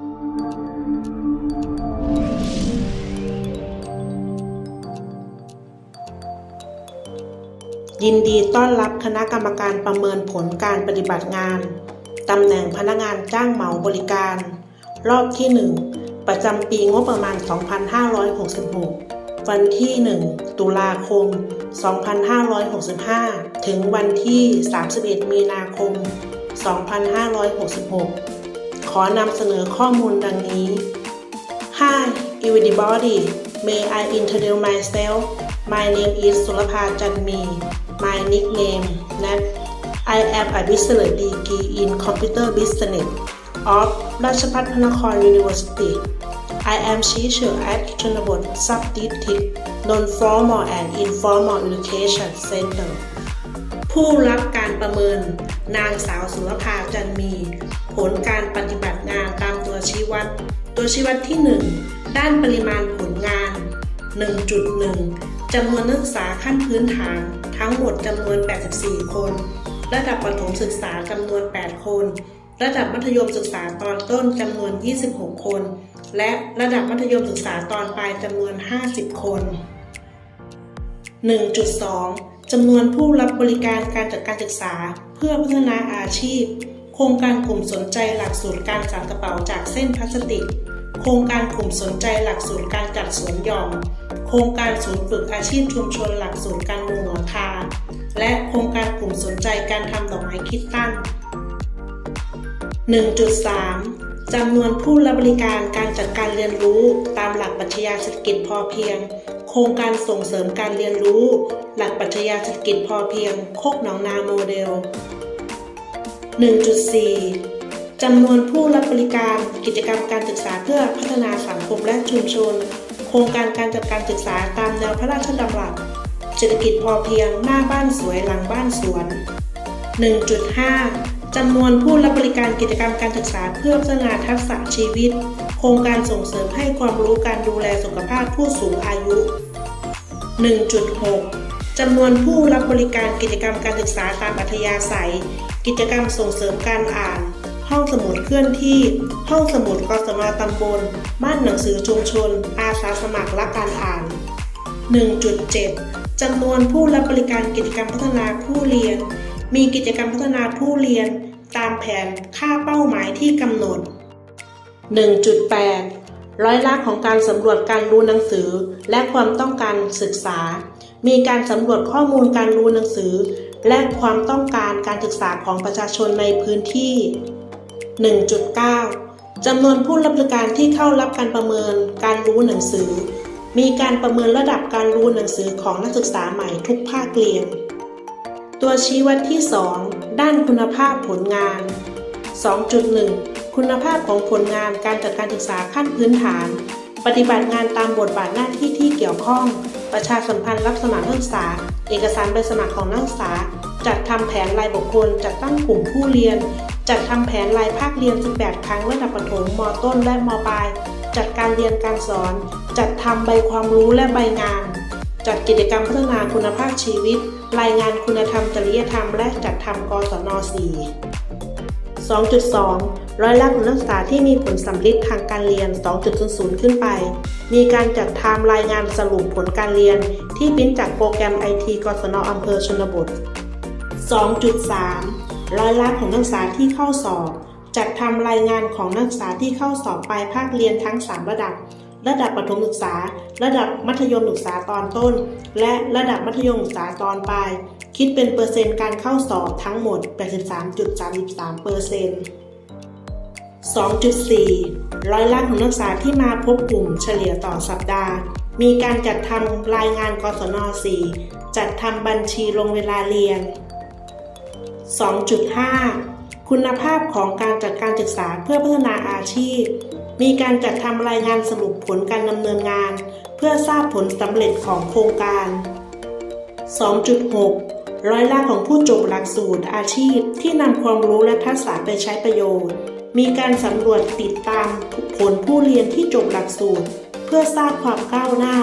ยินดีต้อนรับคณะกรรมการประเมินผลการปฏิบัติงาน ตำแหน่งพนักงานจ้างเหมาบริการ รอบที่ 1 ประจำปีงบประมาณ 2566 วันที่ 1 ตุลาคม 2565 ถึงวันที่ 31 มีนาคม 2566 ขอนำเสนอข้อมูลดังนี้ Hi, everybody. May I introduce myself? My name is Sulapha Janmi. My nickname Nat. I am a business degree in computer business of Rajapat Panakhon University. I am teacher at Chunabot Subdistrict Non-Formal and Informal Education Center. ผู้รับการประเมิน นางสาวสุรภาจันมี ผลการปฏิบัติงานตามตัวชี้วัด ตัวชี้วัดที่ 1 ด้านปริมาณผลงาน 1.1จำนวนนักศึกษาขั้นพื้นฐาน ทั้งหมดจำนวน 84 คน ระดับประถมศึกษาจำนวน 8 คน ระดับมัธยมศึกษาตอนต้นจำนวน 26 คน และระดับมัธยมศึกษาตอนปลายจำนวน 50 คน 1.2 จำนวนผู้รับบริการการจัดการศึกษา เพื่อพัฒนาอาชีพ โครงการกลุ่มสนใจหลักสูตรการสั่กระเป๋าจากเส้นพลาสติก โครงการกลุ่มสนใจหลักสูตรการจัดสวนหย่อม โครงการศูนย์ฝึกอาชีพชุมชนหลักสูตรการมุงหลังคา และโครงการกลุ่มสนใจการทำดอกไม้คิดตั้น1.3 จำนวนผู้รับบริการการจัดการเรียนรู้ตามหลักปรัชญาเศรษฐกิจพอเพียง โครงการส่งเสริมการเรียนรู้ หลักปรัชญาเศรษฐกิจพอเพียง โคกหนองนาโมเดล 1.4 จำนวนผู้รับบริการกิจกรรมการศึกษาเพื่อพัฒนาสังคมและชุมชน โครงการการจัดการศึกษาตามแนวพระราชดำรัสเศรษฐกิจพอเพียงหน้าบ้านสวยหลังบ้านสวน 1.5 จำนวนผู้รับบริการกิจกรรมการศึกษาเพื่อพัฒนาทักษะชีวิต โครงการส่งเสริมให้ความรู้การดูแลสุขภาพผู้สูงอายุ 1.6 จำนวนผู้รับบริการกิจกรรมการศึกษาตามอัธยาศัย กิจกรรมส่งเสริมการอ่าน ห้องสมุดเคลื่อนที่ ห้องสมุดกสมตำบล บ้านหนังสือชุมชน อาสาสมัครและการอ่าน 1.7 จำนวนผู้รับบริการกิจกรรมพัฒนาผู้เรียน มีกิจกรรมพัฒนาผู้เรียนตามแผนค่าเป้าหมายที่กำหนด 1.8 ร้อยละของการสำรวจการรู้หนังสือ และความต้องการศึกษา มีการสำรวจข้อมูลการรู้หนังสือ และความต้องการการศึกษาของประชาชนในพื้นที่ 1.9 จำนวนผู้รับบริการที่เข้ารับการประเมินการรู้หนังสือ มีการประเมินระดับการรู้หนังสือของนักศึกษาใหม่ทุกภาคเรียน ตัวชี้วัดที่ 2 ด้านคุณภาพผลงาน 2.1 คุณภาพของผลงานการจัดการศึกษาขั้นพื้นฐาน ปฏิบัติงานตามบทบาทหน้าที่ที่เกี่ยวข้อง ประชาสัมพันธ์รับสมัครนักศึกษา เอกสารใบสมัครของนักศึกษา จัดทำแผนรายบุคคล จัดตั้งกลุ่มผู้เรียน จัดทำแผนรายภาคเรียน 18 ครั้งระดับประถม มต้น และมปลาย จัดการเรียนการสอน จัดทำใบความรู้และใบงาน จัดกิจกรรมพัฒนาคุณภาพชีวิต รายงานคุณธรรมจริยธรรมและจัดทำกศน 4 2.2 ร้อยละของนักศึกษาที่มีผลสำลิดทางการเรียน 2.00 ขึ้นไป มีการจัดทำรายงานสรุปผลการเรียน ที่ปริ้นจากโปรแกรม IT กศนอำเภอชนบท 2.3 ร้อยละของนักศึกษาที่เข้าสอบ จัดทำรายงานของนักศึกษาที่เข้าสอบปลายภาคเรียนทั้ง 3 ระดับ ระดับประถมศึกษา ระดับมัธยมศึกษาตอนต้น และระดับมัธยมศึกษาตอนปลาย คิดเป็นเปอร์เซ็นต์การเข้าสอบทั้งหมด 83.33เปอร์เซ็นต์2.4 ร้อยละของนักศึกษาที่มาพบกลุ่มเฉลี่ยต่อสัปดาห์ มีการจัดทำรายงานกศน 4 จัดทำบัญชีลงเวลาเรียน 2.5 คุณภาพของการจัดการศึกษาเพื่อพัฒนาอาชีพ มีการจัดทำรายงานสรุปผลการดำเนินงาน เพื่อทราบผลสำเร็จของโครงการ 2.6 ร้อยละของผู้จบหลักสูตรอาชีพที่นำความรู้และทักษะไปใช้ประโยชน์ มีการสำรวจติดตามผลผู้เรียนที่จบหลักสูตร เพื่อทราบความก้าวหน้า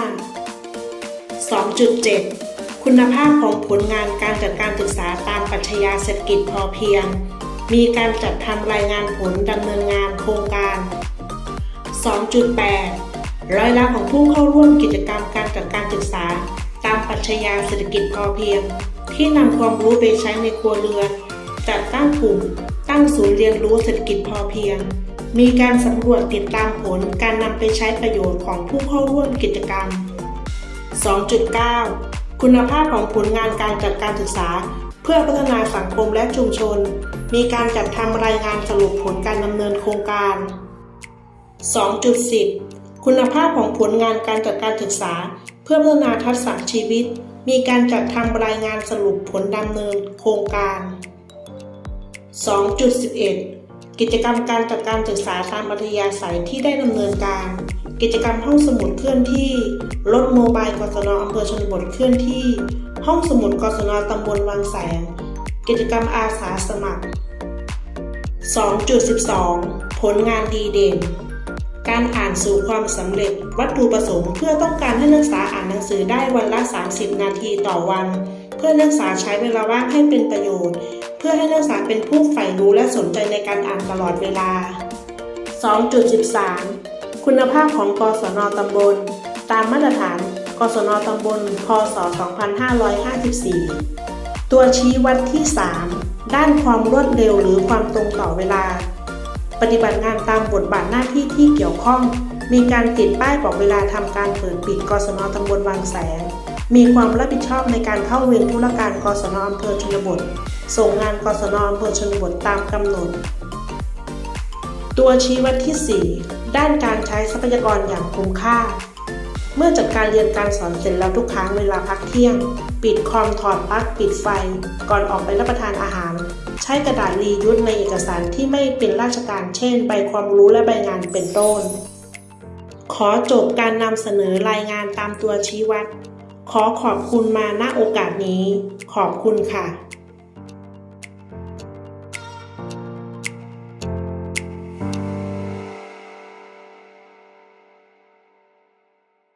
2.7 คุณภาพของผลงานการจัดการศึกษาตามปรัชญาเศรษฐกิจพอเพียง มีการจัดทำรายงานผลดำเนินงานโครงการ 2.8 ร้อยละของผู้เข้าร่วมกิจกรรมการจัดการศึกษา ตามปรัชญาเศรษฐกิจพอเพียง ที่นำความรู้ไปใช้ในครัวเรือนจัดตั้งกลุ่มตั้งศูนย์เรียนรู้เศรษฐกิจพอเพียง มีการสำรวจติดตามผลการนำไปใช้ประโยชน์ของผู้เข้าร่วมกิจกรรม 2.9 คุณภาพของผลงานการจัดการศึกษา เพื่อพัฒนาสังคมและชุมชน มีการจัดทำรายงานสรุปผลการดำเนินโครงการ 2.10 คุณภาพของผลงานการจัดการศึกษา เพื่อพัฒนาทักษะชีวิต มีการจัดทำรายงานสรุปผลดำเนินโครงการ 2.11 กิจกรรมการจัดการศึกษาตามอัธยาศัยที่ได้ดำเนินการ กิจกรรมห้องสมุดเคลื่อนที่ รถโมบายกศนอำเภอชนบทเคลื่อนที่ ห้องสมุดกศนตำบลวังแสง กิจกรรมอาสาสมัคร 2.12 ผลงานดีเด่น การอ่านสู่ความสำเร็จ วัตถุประสงค์เพื่อต้องการให้นักศึกษาอ่านหนังสือได้วันละ 30 นาทีต่อวัน เพื่อนักศึกษาใช้เวลาว่างให้เป็นประโยชน์ เพื่อให้นักศึกษาเป็นผู้ใฝ่รู้และสนใจในการอ่านตลอดเวลา 2.13 คุณภาพของกศนตำบล ตามมาตรฐาน กศนตำบล พศ 2554 ตัวชี้วัดที่ 3 ด้านความรวดเร็วหรือความตรงต่อเวลา ปฏิบัติงานตามบทบาทหน้าที่ที่เกี่ยวข้อง มีการติดป้ายบอกเวลาทำการเปิดปิดกศนตำบลบางแสน มีความรับผิดชอบในการเข้าเวรธุรการกศนอำเภอชนบท ส่งงานกศนอำเภอชนบทตามกำหนด ตัวชี้วัดที่ 4 ด้านการใช้ทรัพยากรอย่างคุ้มค่าเมื่อจัดการเรียนการสอนเสร็จแล้วทุกครั้งเวลาพักเที่ยง ปิดคอมถอดปลั๊กปิดไฟ ก่อนออกไปรับประทานอาหาร ช้กระดาษรียุทธในเอกสารที่ไม่เป็นราชการ เช่น ใบความรู้และใบงานเป็นต้น ขอจบการนำเสนอรายงานตามตัวชี้วัด ขอขอบคุณมาณโอกาสนี้ ขอบคุณค่ะ